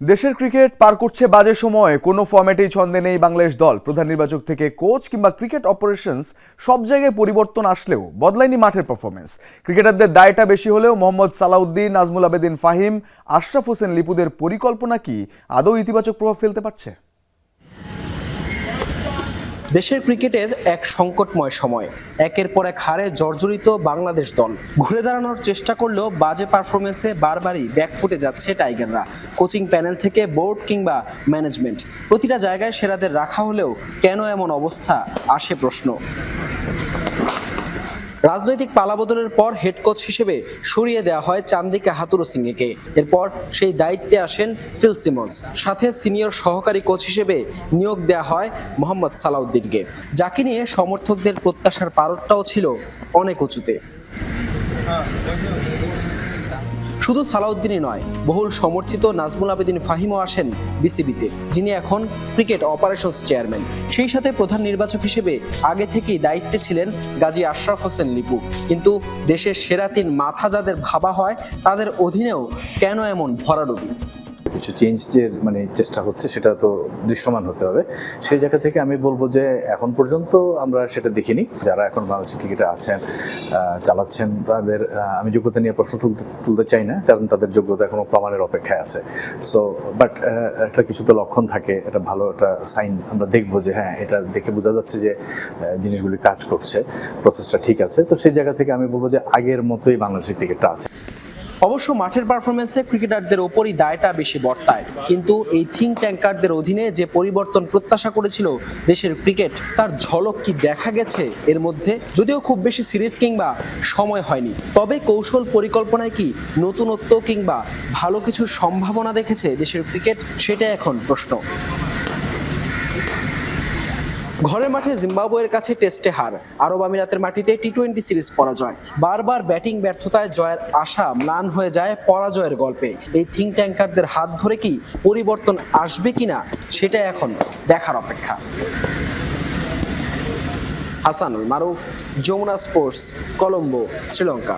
দেশের ক্রিকেট পার করছে বাজে সময়ে। কোনো ফর্ম্যাটেই ছন্দে নেই বাংলাদেশ দল। প্রধান নির্বাচক থেকে কোচ কিংবা ক্রিকেট অপারেশনস সব জায়গায় পরিবর্তন আসলেও বদলায়নি মাঠের পারফরমেন্স ক্রিকেটারদের দায়টা বেশি হলেও মোহাম্মদ সালাউদ্দিন, নাজমুল আবেদিন ফাহিম, আশরাফ হোসেন লিপুদের পরিকল্পনা কি আদৌ ইতিবাচক প্রভাব ফেলতে পারছে? দেশের ক্রিকেটের এক সংকটময় সময়। একের পর এক হারে জর্জরিত বাংলাদেশ দল। ঘুরে দাঁড়ানোর চেষ্টা করলেও বাজে পারফরমেন্সে বারবারই ব্যাকফুটে যাচ্ছে টাইগাররা। কোচিং প্যানেল থেকে বোর্ড কিংবা ম্যানেজমেন্ট। প্রতিটা জায়গায় সেরাদের রাখা হলেও কেন এমন অবস্থা? আসে প্রশ্ন। রাজনৈতিক পালাবদলের পর হেড কোচ হিসেবে সরিয়ে দেওয়া হয় চান্দিকা হাতুরু সিংকে। এরপর সেই দায়িত্বে আসেন ফিল সিমন্স। সাথে সিনিয়র সহকারী কোচ হিসেবে নিয়োগ দেওয়া হয় মোহাম্মদ সালাউদ্দিনকে। যাকে নিয়ে সমর্থকদের প্রত্যাশার পারদটাও ছিল অনেক উঁচুতে। শুধু সালাউদ্দিনই নয়, বহুল সমর্থিত নাজমুল আবেদিন ফাহিমও আসেন বিসিবিতে, যিনি এখন ক্রিকেট অপারেশনস চেয়ারম্যান। সেই সাথে প্রধান নির্বাচক হিসেবে আগে থেকেই দায়িত্বে ছিলেন গাজী আশরাফ হোসেন লিপু। কিন্তু দেশের সেরা তিন মাথা যাদের ভাবা হয়, তাদের অধীনেও কেন এমন ভরাডুবি? কিছু চেঞ্জের মানে চেষ্টা হচ্ছে সেটা তো দৃশ্যমান হতে হবে। সেই জায়গা থেকে আমি বলব যে এখন পর্যন্ত আমরা সেটা দেখিনি। যারা এখন বাংলাদেশের ক্রিকেটে আছেন চালাচ্ছেন, তাদের আমি যোগ্যতা নিয়ে প্রশ্ন তুলতে তুলতে চাই না, কারণ তাদের যোগ্যতা এখনও প্রমাণের অপেক্ষায় আছে। সো বাট একটা কিছু তো লক্ষণ থাকে এটা ভালো একটা সাইন আমরা দেখব যে হ্যাঁ এটা দেখে বোঝা যাচ্ছে যে জিনিসগুলি কাজ করছে প্রসেসটা ঠিক আছে। তো সেই জায়গা থেকে আমি বলব যে আগের মতোই বাংলাদেশের ক্রিকেটটা আছে। অবশ্য মাঠের পারফরমেন্সে ক্রিকেটারদের ওপরই দায়টা বেশি বর্তায়। কিন্তু এই থিঙ্ক ট্যাঙ্কারদের অধীনে যে পরিবর্তন প্রত্যাশা করেছিল দেশের ক্রিকেট তার ঝলক কি দেখা গেছে এর মধ্যে? যদিও খুব বেশি সিরিজ কিংবা সময় হয়নি। তবে কৌশল পরিকল্পনায় কি নতুনত্ব কিংবা ভালো কিছুর সম্ভাবনা দেখেছে দেশের ক্রিকেট সেটা এখন প্রশ্ন। ঘরের মাঠে জিম্বাবুয়ের কাছে টেস্টে হার। আরব আমিরাতের মাটিতে টি টোয়েন্টি সিরিজ পরাজয়। বারবার ব্যাটিং ব্যর্থতায় জয়ের আশা ম্লান হয়ে যায় পরাজয়ের গল্পে। এই থিঙ্ক ট্যাঙ্কারদের হাত ধরে কি পরিবর্তন আসবে কিনা সেটা এখন দেখার অপেক্ষা। হাসানুল মারুফ, যমুনা স্পোর্টস, কলম্বো, শ্রীলঙ্কা।